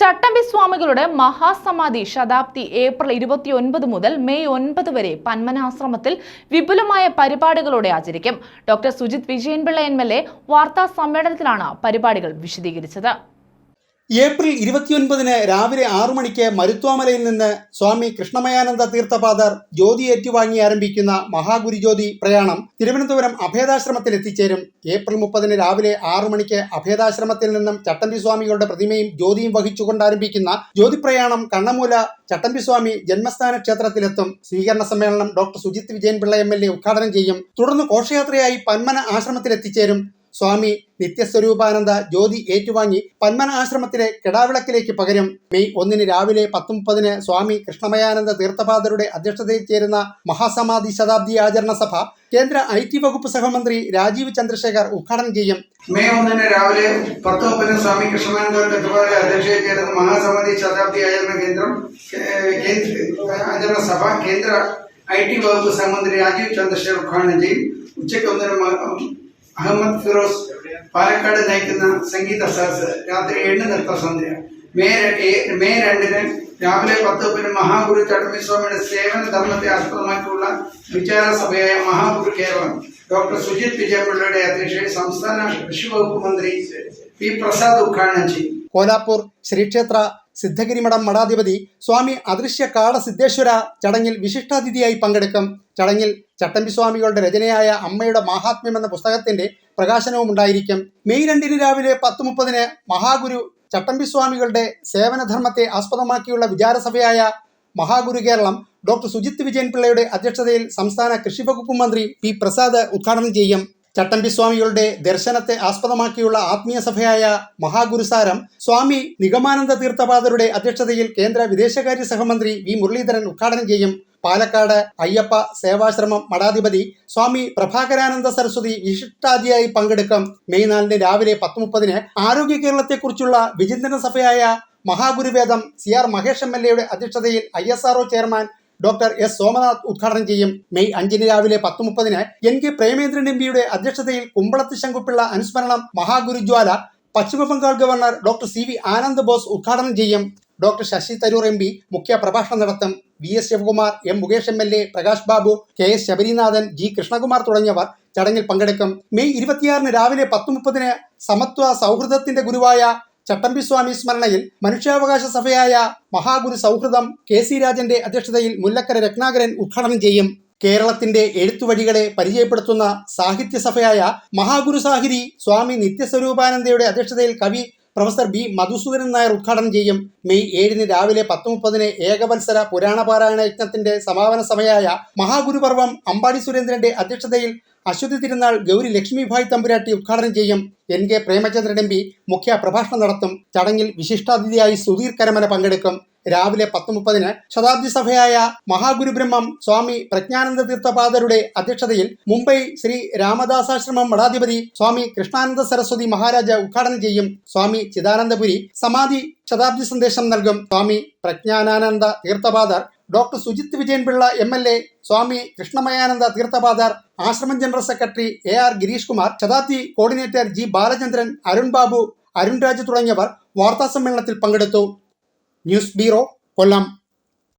ചട്ടമ്പി സ്വാമികളുടെ മഹാസമാധി ശതാബ്ദി ഏപ്രിൽ ഇരുപത്തിയൊൻപത് മുതൽ മെയ് ഒൻപത് വരെ പന്മനാശ്രമത്തിൽ വിപുലമായ പരിപാടികളോടെ ആചരിക്കും. Doctor Sujith Vijayanpillai M L A വാർത്താ സമ്മേളനത്തിലാണ് പരിപാടികൾ വിശദീകരിച്ചത്. ഏപ്രിൽ ഇരുപത്തിയൊൻപതിന് രാവിലെ ആറു മണിക്ക് മരുത്വാമലയിൽ നിന്ന് സ്വാമി കൃഷ്ണമയാനന്ദ തീർത്ഥപാദർ ജ്യോതി ഏറ്റുവാങ്ങി ആരംഭിക്കുന്ന മഹാഗുരുജ്യോതി പ്രയാണം തിരുവനന്തപുരം അഭേദാശ്രമത്തിൽ എത്തിച്ചേരും. ഏപ്രിൽ മുപ്പതിന് രാവിലെ ആറു മണിക്ക് അഭേദാശ്രമത്തിൽ നിന്നും ചട്ടമ്പി സ്വാമികളുടെ പ്രതിമയും ജ്യോതിയും വഹിച്ചുകൊണ്ട് ആരംഭിക്കുന്ന ജ്യോതിപ്രയാണം കണ്ണമൂല ചട്ടമ്പി സ്വാമി ജന്മസ്ഥാന ക്ഷേത്രത്തിലെത്തും. സ്വീകരണ സമ്മേളനം doctor Sujith Vijayan Pillai M L A ഉദ്ഘാടനം ചെയ്യും. തുടർന്ന് ഘോഷയാത്രയായി പന്മന ആശ്രമത്തിൽ എത്തിച്ചേരും സ്വാമി നിത്യസ്വരൂപാനന്ദ ജ്യോതി ഏറ്റുവാങ്ങി പന്മന ആശ്രമത്തിലെ കെടാവിളക്കിലേക്ക് പകരം. മെയ് ഒന്നിന് രാവിലെ പത്ത് മുപ്പതിന് സ്വാമി കൃഷ്ണമയാനന്ദ തീർത്ഥപാദരുടെ അധ്യക്ഷതയിൽ ചേരുന്ന മഹാസമാധി ശതാബ്ദി ആചരണ സഭ കേന്ദ്ര ഐ ടി വകുപ്പ് സഹമന്ത്രി രാജീവ് ചന്ദ്രശേഖർ ഉദ്ഘാടനം ചെയ്യും. മെയ് ഒന്നിന് രാവിലെ പത്ത് മുപ്പതിന് സ്വാമി കൃഷ്ണമാനന്ദ അധ്യക്ഷതയിൽ ചേരുന്ന മഹാസമാധി ശതാബ്ദി ആചരണ കേന്ദ്രം ആചരണ സഭ കേന്ദ്ര ഐ ടി വകുപ്പ് സഹമന്ത്രി രാജീവ് ചന്ദ്രശേഖർ ഉദ്ഘാടനം ചെയ്യും. ഉച്ചയ്ക്ക് ഒന്നിന് അഹമ്മദ് ഫിറോസ് പാലക്കാട് നയിക്കുന്ന സംഗീത സദസ് രാത്രി ഏഴിന് നൃത്തസന്ധ്യ മെയ് ര- ഏ- മെയ് രണ്ടിന് രാവിലെ പത്ത് പിന്നെ മഹാഗുരു ചടമ്പി സ്വാമിയുടെ സേവന ധർമ്മത്തെ ആസ്പദമാക്കിയുള്ള വിചാര സഭയായ മഹാഗുരു കേരളം. ഡോക്ടർ സുജിത് വിജയപിള്ളയുടെ അധ്യക്ഷയിൽ സംസ്ഥാന കൃഷി വകുപ്പ് മന്ത്രി പി പ്രസാദ് ഉദ്ഘാടനം ചെയ്യും. കോലാപ്പൂർ ശ്രീക്ഷേത്ര സിദ്ധഗിരി മഠം മഠാധിപതി സ്വാമി അദൃശ്യ കാളസിദ്ധേശ്വര ചടങ്ങിൽ വിശിഷ്ടാതിഥിയായി പങ്കെടുക്കും. ചടങ്ങിൽ ചട്ടമ്പി സ്വാമികളുടെ രചനയായ അമ്മയുടെ മഹാത്മ്യം എന്ന പുസ്തകത്തിന്റെ പ്രകാശനവും ഉണ്ടായിരിക്കും. മെയ് രണ്ടിന് രാവിലെ പത്ത് മുപ്പതിന് മഹാഗുരു ചട്ടമ്പിസ്വാമികളുടെ സേവനധർമ്മത്തെ ആസ്പദമാക്കിയുള്ള വിചാരസഭയായ മഹാഗുരു കേരളം ഡോക്ടർ സുജിത് വിജയൻ പിള്ളയുടെ അധ്യക്ഷതയിൽ സംസ്ഥാന കൃഷി വകുപ്പ് മന്ത്രി പി പ്രസാദ് ഉദ്ഘാടനം ചെയ്യും. ചട്ടമ്പി സ്വാമികളുടെ ദർശനത്തെ ആസ്പദമാക്കിയുള്ള ആത്മീയ സഭയായ മഹാഗുരുസാരം സ്വാമി നിഗമാനന്ദ തീർത്ഥപാദരുടെ അധ്യക്ഷതയിൽ കേന്ദ്ര വിദേശകാര്യ സഹമന്ത്രി വി മുരളീധരൻ ഉദ്ഘാടനം ചെയ്യും. പാലക്കാട് അയ്യപ്പ സേവാശ്രമം മഠാധിപതി സ്വാമി പ്രഭാകരാനന്ദ സരസ്വതി വിശിഷ്ടാതിയായി പങ്കെടുക്കും. മെയ് നാലിന് രാവിലെ പത്ത് മുപ്പതിന് ആരോഗ്യ കേരളത്തെക്കുറിച്ചുള്ള വിചിന്തന സഭയായ മഹാഗുരുവേദം C R Mahesh M L എയുടെ അധ്യക്ഷതയിൽ I S RO chairman doctor S Somanath ഉദ്ഘാടനം ചെയ്യും. മെയ് അഞ്ചിന് രാവിലെ പത്ത് മുപ്പതിന് എൻ കെ പ്രേമേന്ദ്രൻ എം പിയുടെ അധ്യക്ഷതയിൽ കുമ്പളത്ത് ശങ്കുപിള്ള അനുസ്മരണം. മഹാഗുരുജ്വാല Paschimabangal governor doctor C V Anand Bose ഉദ്ഘാടനം ചെയ്യും. Doctor Shashi Tharoor M P മുഖ്യ പ്രഭാഷണം നടത്തും. V S Sivakumar M Mukesh M L A Prakash Babu K S Sabarinathan G Krishnakumar തുടങ്ങിയവർ ചടങ്ങിൽ പങ്കെടുക്കും. മെയ് ഇരുപത്തിയാറിന് രാവിലെ പത്ത് മുപ്പതിന് സമത്വ സൗഹൃദത്തിന്റെ ഗുരുവായ ചട്ടമ്പി സ്വാമി സ്മരണയിൽ മനുഷ്യാവകാശ സഭയായ മഹാഗുരു സൗഹൃദം കെ സി രാജന്റെ അധ്യക്ഷതയിൽ മുല്ലക്കര രത്നാകരൻ ഉദ്ഘാടനം ചെയ്യും. കേരളത്തിന്റെ എഴുത്തുവഴികളെ പരിചയപ്പെടുത്തുന്ന സാഹിത്യ സഭയായ മഹാഗുരു സാഹിരി സ്വാമി നിത്യസ്വരൂപാനന്ദയുടെ അധ്യക്ഷതയിൽ കവി പ്രൊഫസർ ബി മധുസൂദനൻ നായർ ഉദ്ഘാടനം ചെയ്യും. മെയ് ഏഴിന് രാവിലെ പത്ത് മുപ്പതിന് ഏകവത്സര പുരാണ പാരായണ യജ്ഞത്തിന്റെ സമാപന സമയമായ മഹാഗുരുപർവം അമ്പാടി സുരേന്ദ്രന്റെ അധ്യക്ഷതയിൽ അശ്വതി തിരുനാൾ ഗൗരി ലക്ഷ്മിഭായ് തമ്പുരാട്ടി ഉദ്ഘാടനം ചെയ്യും N K Premachandran M P മുഖ്യ പ്രഭാഷണം നടത്തും. ചടങ്ങിൽ വിശിഷ്ടാതിഥിയായി സുധീർ കരമന പങ്കെടുക്കും. രാവിലെ പത്ത് മുപ്പതിന് ശതാബ്ദി സഭയായ മഹാഗുരുബ്രഹ്മം സ്വാമി പ്രജ്ഞാനന്ദ തീർത്ഥപാദരുടെ അധ്യക്ഷതയിൽ മുംബൈ ശ്രീ രാമദാസാശ്രമം മഠാധിപതി സ്വാമി കൃഷ്ണാനന്ദ സരസ്വതി മഹാരാജ ഉദ്ഘാടനം ചെയ്യും. സ്വാമി ചിദാനന്ദപുരി സമാധി ശതാബ്ദി സന്ദേശം നൽകും. Swami Prajnanananda Theerthapadar doctor Sujith Vijayanpillai M L A Swami Krishnamayananda Theerthapadar ആശ്രമം general secretary A R Girish Kumar Shatabdi coordinator G Balachandran Arun Babu Arun Raj തുടങ്ങിയവർ വാർത്താസമ്മേളനത്തിൽ പങ്കെടുത്തു. News bureau Kollam.